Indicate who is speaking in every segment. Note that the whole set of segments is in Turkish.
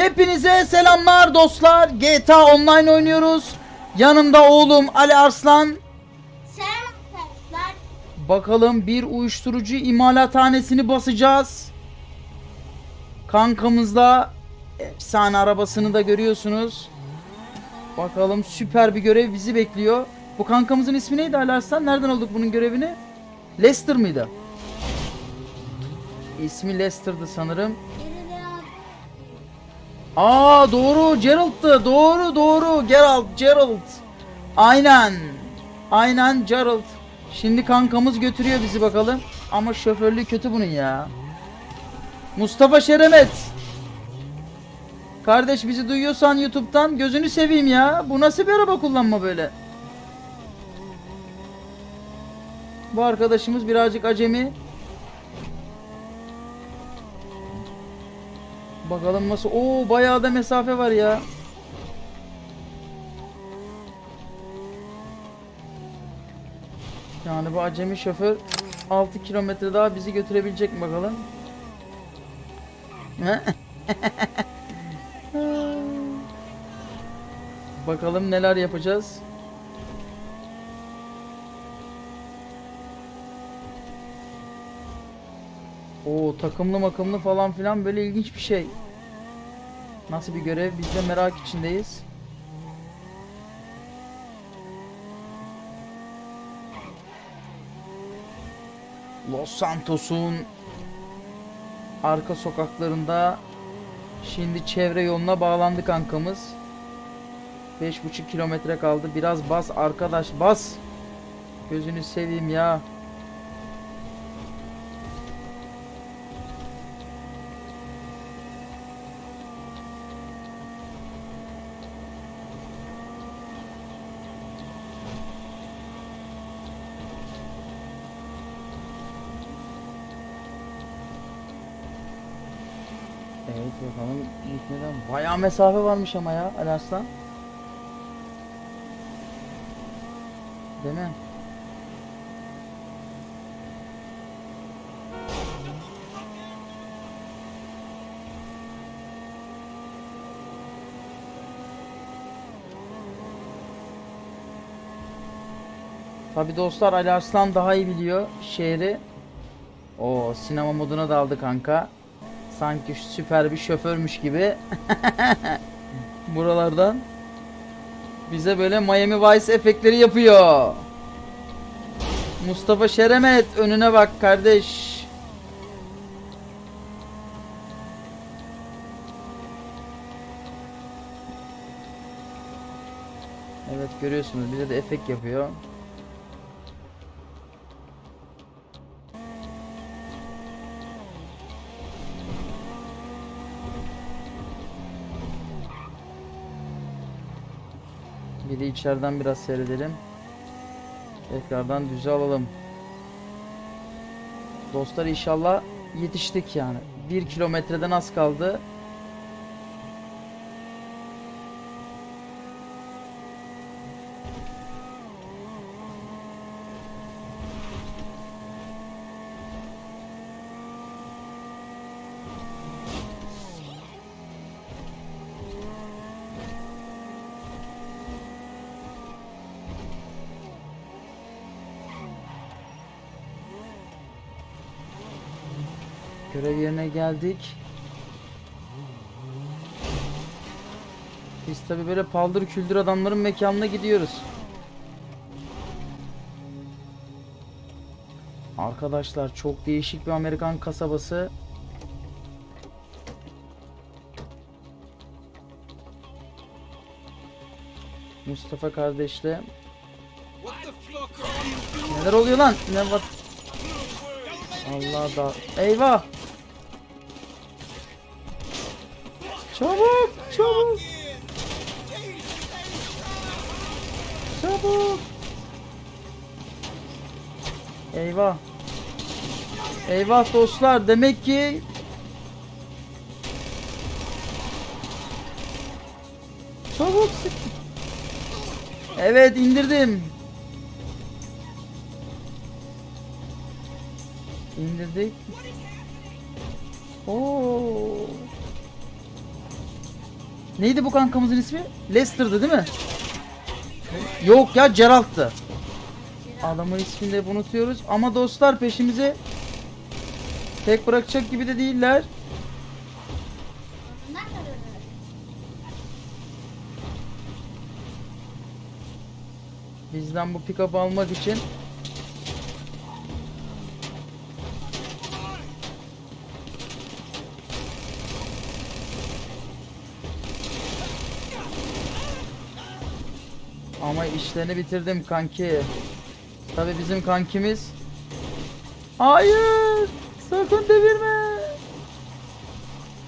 Speaker 1: Hepinize selamlar dostlar. GTA Online oynuyoruz. Yanımda oğlum Ali Arslan.
Speaker 2: Selam arkadaşlar.
Speaker 1: Bakalım bir uyuşturucu imalathanesini basacağız. Kankamızla efsane arabasını da görüyorsunuz. Bakalım süper bir görev bizi bekliyor. Bu kankamızın ismi neydi Ali Arslan? Nereden aldık bunun görevini? Lester mıydı? İsmi Lester'dı sanırım. Aa doğru Gerald'tı. Doğru doğru Gerald Gerald. Aynen. Aynen Gerald. Şimdi kankamız götürüyor bizi bakalım. Ama şoförlüğü kötü bunun ya. Mustafa Şeremet. Kardeş bizi duyuyorsan YouTube'dan gözünü seveyim ya. Bu nasıl bir araba kullanma böyle? Bu arkadaşımız birazcık acemi. Bakalım nasıl. Oo bayağı da mesafe var ya. Yani bu acemi şoför 6 kilometre daha bizi götürebilecek mi bakalım? bakalım neler yapacağız. Oo takımlı makımlı falan filan böyle ilginç bir şey. Nasıl bir görev biz de merak içindeyiz. Los Santos'un arka sokaklarında şimdi çevre yoluna bağlandı kankamız. 5,5 kilometre kaldı. Biraz bas arkadaş bas. Gözünü seveyim ya. Evet bakalım gitmeden bayağı mesafe varmış ama ya Ali Arslan. Değil mi? Tabi dostlar Ali Arslan daha iyi biliyor şehri. O sinema moduna daldı kanka. Sanki süper bir şoförmüş gibi. Buralardan bize böyle Miami Vice efektleri yapıyor. Mustafa Şeremet önüne bak kardeş. Evet görüyorsunuz bize de efekt yapıyor. İçeriden biraz seyredelim. Tekrardan düze alalım. Dostlar inşallah yetiştik yani. Bir kilometreden az kaldı. Görev yerine geldik. Biz tabi böyle paldır küldür adamların mekanına gidiyoruz. Arkadaşlar çok değişik bir Amerikan kasabası. Mustafa kardeşle. Neler oluyor lan? Ne var? Allah da. Eyvah! Çabuk, çabuk. Çabuk. Eyvah. Eyvah dostlar demek ki Çabuk. Evet indirdim. İndirdik. Oo. Neydi bu kankamızın ismi? Lester'dı değil mi? Yok ya Geralt'tı. Adamın ismini de unutuyoruz ama dostlar peşimize tek bırakacak gibi de değiller. Bizden bu pick-up almak için Ama işlerini bitirdim kanki. Tabi bizim kankimiz. Hayır! Sakın devirme.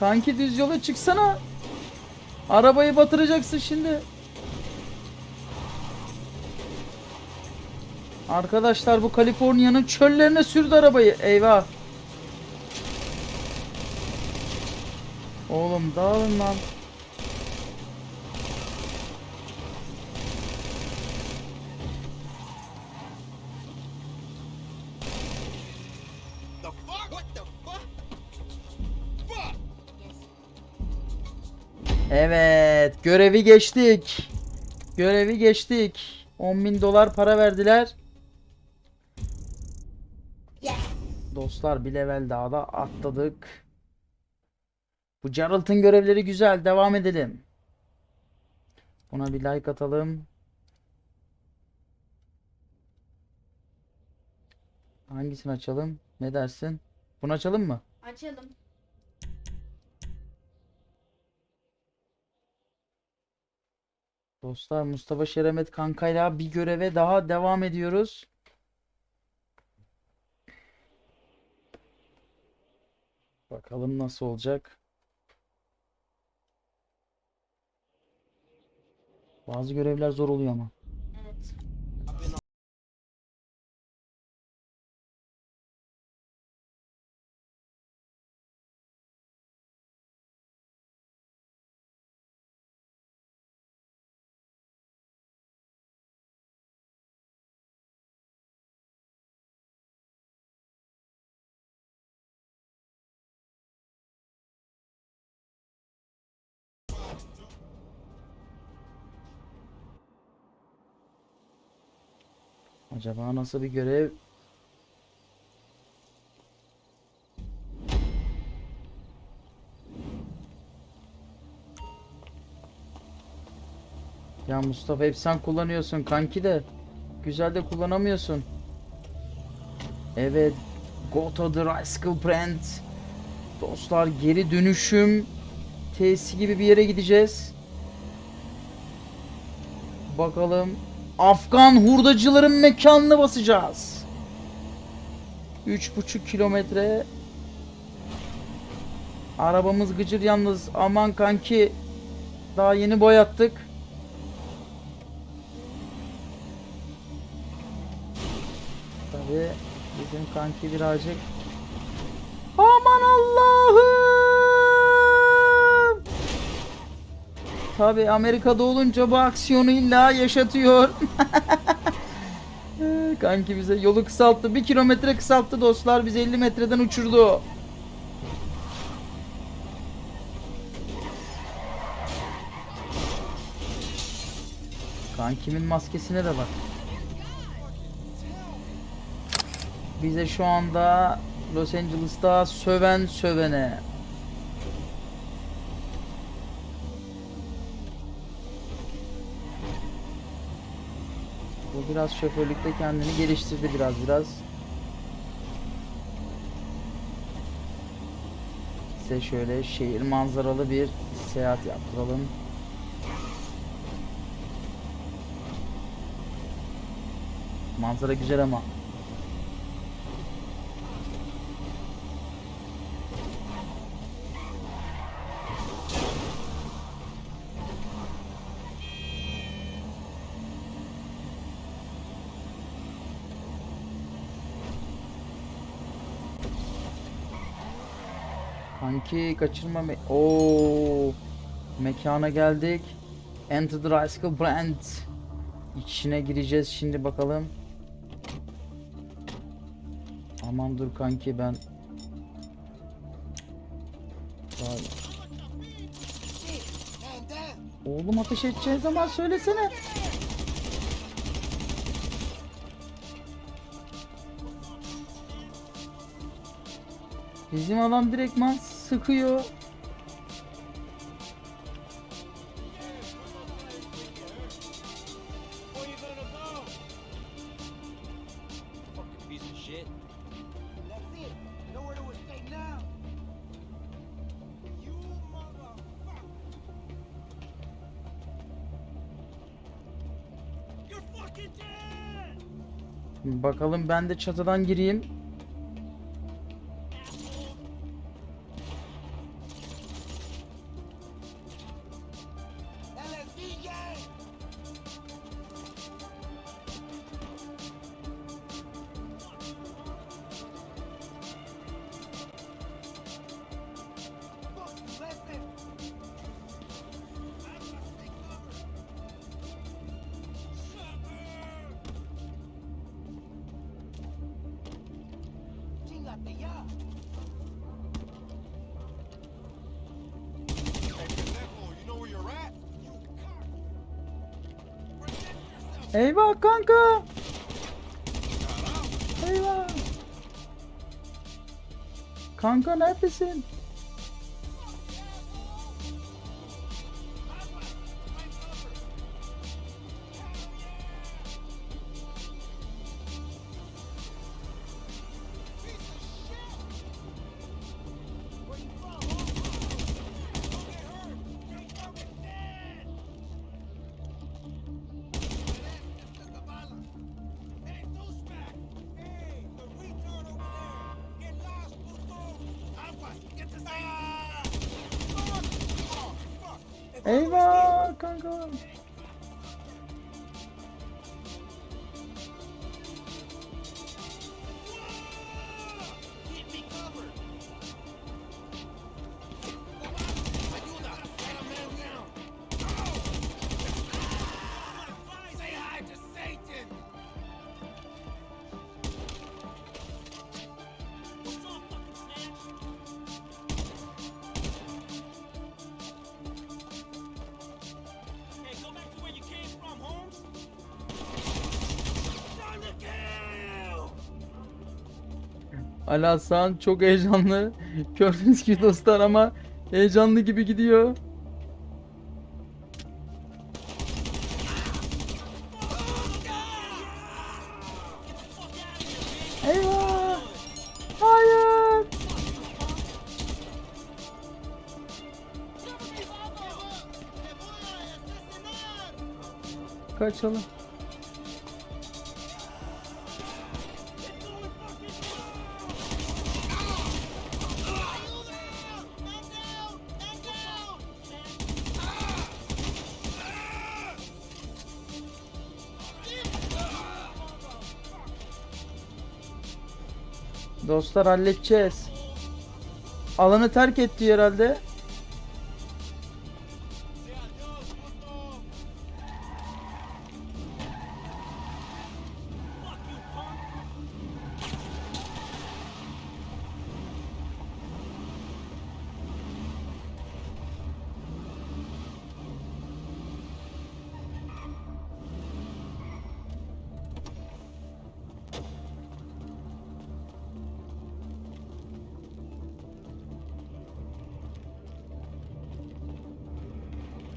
Speaker 1: Kanki düz yola çıksana. Arabayı batıracaksın şimdi. Arkadaşlar bu Kaliforniya'nın çöllerine sürdü arabayı. Eyvah. Oğlum dağılın lan. Görevi geçtik. Görevi geçtik. 10 bin dolar para verdiler. Dostlar bir level daha da atladık. Bu Geralt'ın görevleri güzel. Devam edelim. Buna bir like atalım. Hangisini açalım? Ne dersin? Bunu açalım mı?
Speaker 2: Açalım.
Speaker 1: Dostlar Mustafa Şeremet kankayla bir göreve daha devam ediyoruz. Bakalım nasıl olacak. Bazı görevler zor oluyor ama. Acaba nasıl bir görev? Ya Mustafa hep sen kullanıyorsun kanki de güzel de kullanamıyorsun. Evet. Go to the Bicycle Brand. Dostlar geri dönüşüm tesisi gibi bir yere gideceğiz. Bakalım Afgan hurdacıların mekanını basacağız. 3,5 kilometre. Arabamız gıcır yalnız. Aman kanki. Daha yeni boyattık. Tabi bizim kanki birazcık. Aman Allah'ım. Tabi Amerika'da olunca bu aksiyonu illa yaşatıyor. Kanki bize yolu kısalttı. Bir kilometre kısalttı dostlar. Bizi 50 metreden uçurdu. Kankimin maskesine de bak. Bize şu anda Los Angeles'ta söven sövene. Biraz şoförlükte kendini geliştirdi biraz biraz. Size şöyle şehir manzaralı bir seyahat yaptıralım. Manzara güzel ama Kanki kaçırma me Oo mekana geldik. Enter the Bicycle Brand. İçine gireceğiz şimdi bakalım. Aman dur kanki ben. Vay.
Speaker 3: Oğlum ateş edeceğin zaman söylesene.
Speaker 1: Motherfucker! You're fucking dead!
Speaker 3: Bakalım ben de çatıdan gireyim. Eyvah kanka.
Speaker 1: Caralho!
Speaker 3: Eyvah. Kanka neredesin? Eyvah kanka. Ali Hasan çok heyecanlı. Gördüğünüz gibi dostlar ama heyecanlı gibi gidiyor. Eyvah! Hayır! Kaçalım. Dostlar halledeceğiz. Alanı terk etti herhalde.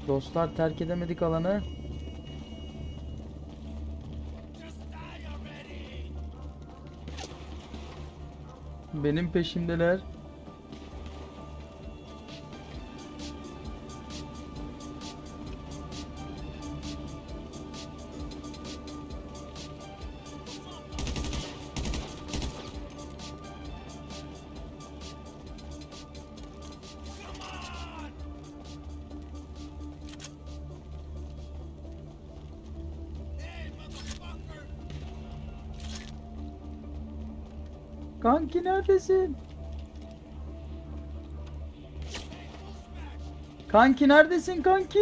Speaker 3: Dostlar terk edemedik alanı. Benim peşimdeler. Kanki neredesin? Kanki neredesin kanki?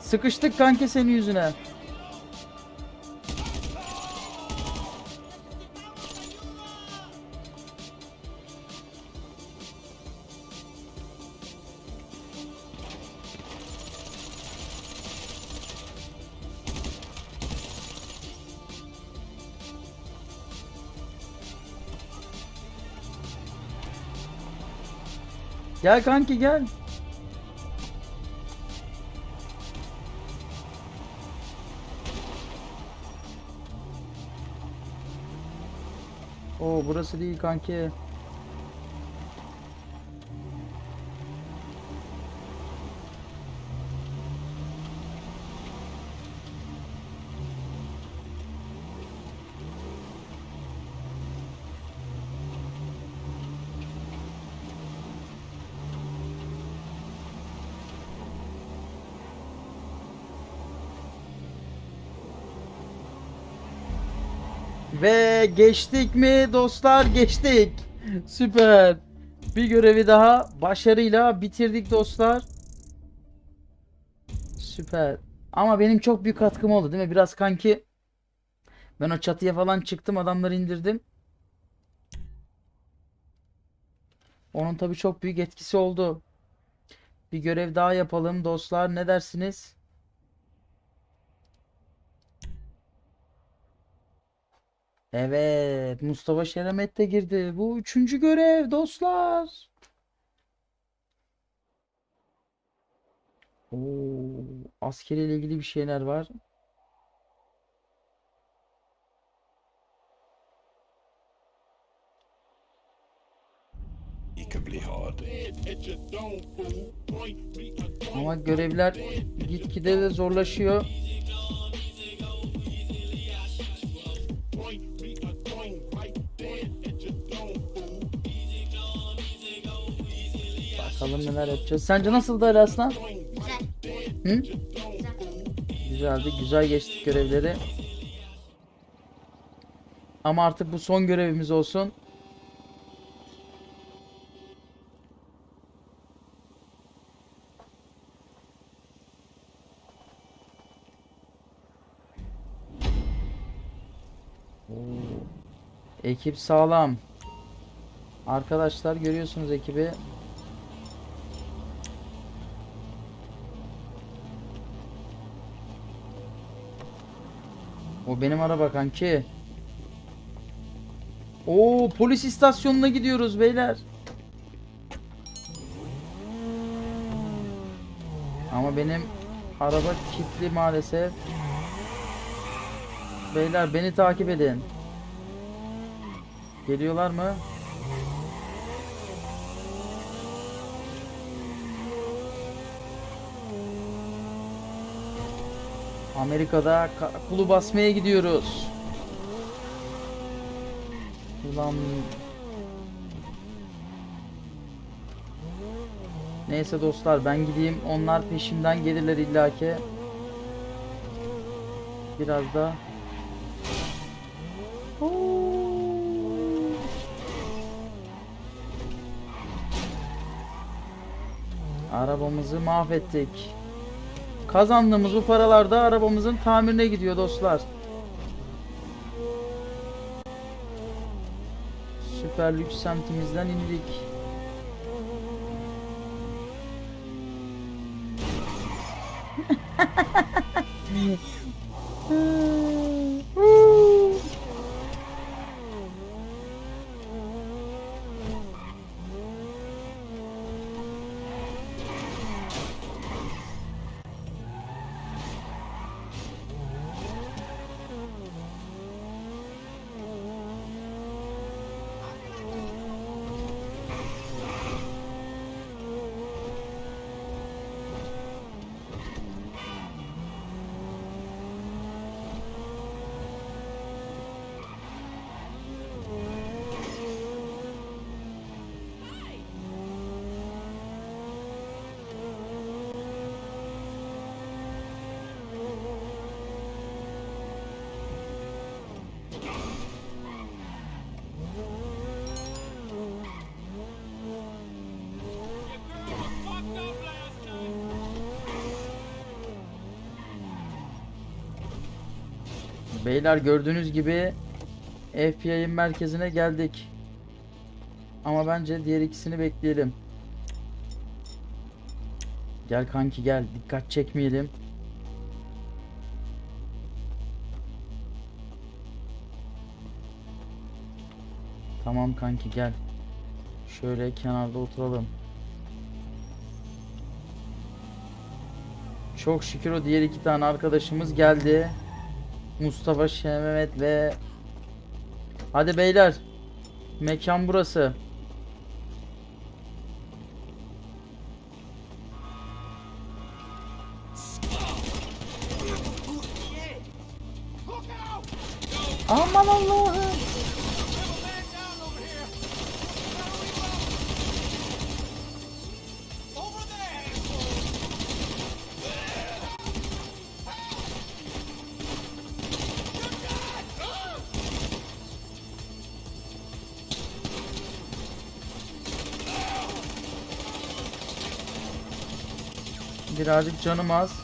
Speaker 3: Sıkıştık kanki senin yüzüne.
Speaker 1: Gel kanki gel. Oo burası değil kanki. Geçtik mi dostlar? Geçtik. Süper. Bir görevi daha başarıyla bitirdik dostlar. Süper. Ama benim çok büyük katkım oldu değil mi? Biraz kanki ben o çatıya falan çıktım adamları indirdim. Onun tabii çok büyük etkisi oldu. Bir görev daha yapalım dostlar. Ne dersiniz? Evet, Mustafa Şeremet de girdi. Bu üçüncü görev dostlar. Oo, askeriyle ilgili bir şeyler var. Ama görevler gitgide de zorlaşıyor. Bakalım neler yapacağız. Sence nasıldı Ali Aslan?
Speaker 2: Güzel.
Speaker 1: Hı?
Speaker 2: Güzel.
Speaker 1: Güzeldi. Güzel geçtik görevleri. Ama artık bu son görevimiz olsun. Oo. Ekip sağlam. Arkadaşlar görüyorsunuz ekibi. O benim araba kanki. Oo polis istasyonuna gidiyoruz beyler. Ama benim araba kilitli maalesef. Beyler beni takip edin. Geliyorlar mı? Amerika'da karakolu basmaya gidiyoruz. Ulan. Neyse dostlar ben gideyim. Onlar peşimden gelirler illaki. Biraz da. Arabamızı mahvettik. Kazandığımız bu paralar da arabamızın tamirine gidiyor dostlar. Süper lüks semtimizden indik. Beyler gördüğünüz gibi FBI'nin merkezine geldik. Ama bence diğer ikisini bekleyelim. Gel kanki gel. Dikkat çekmeyelim. Tamam kanki gel. Şöyle kenarda oturalım. Çok şükür o diğer iki tane arkadaşımız geldi. Mustafa Şememet ve Hadi beyler. Mekan burası. Birazcık canım az.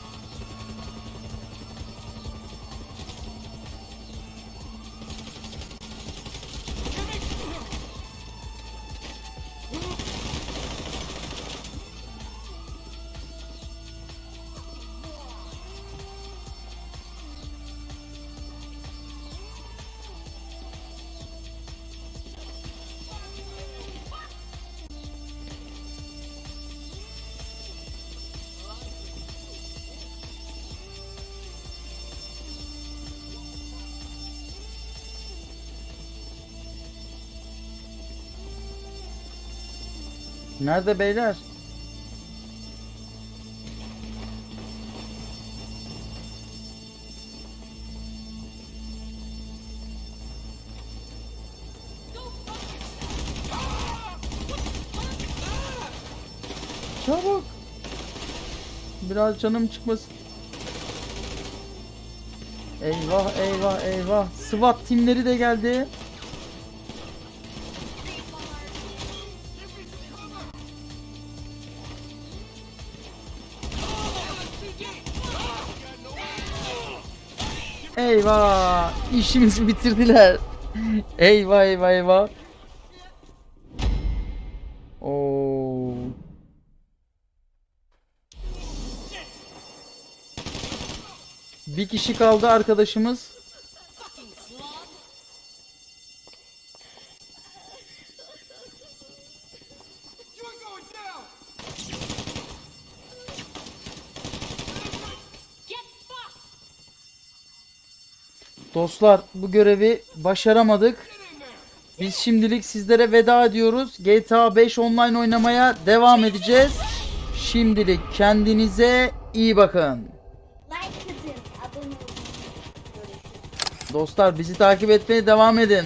Speaker 1: Nerede beyler? Çabuk. Biraz canım çıkmasın. Eyvah eyvah eyvah. SWAT timleri de geldi. Eyvah! İşimizi bitirdiler. Eyvah eyvah eyvah. Oo. Bir kişi kaldı arkadaşımız. Dostlar bu görevi başaramadık. Biz şimdilik sizlere veda ediyoruz. GTA 5 online oynamaya devam edeceğiz. Şimdilik kendinize iyi bakın. Dostlar bizi takip etmeye devam edin.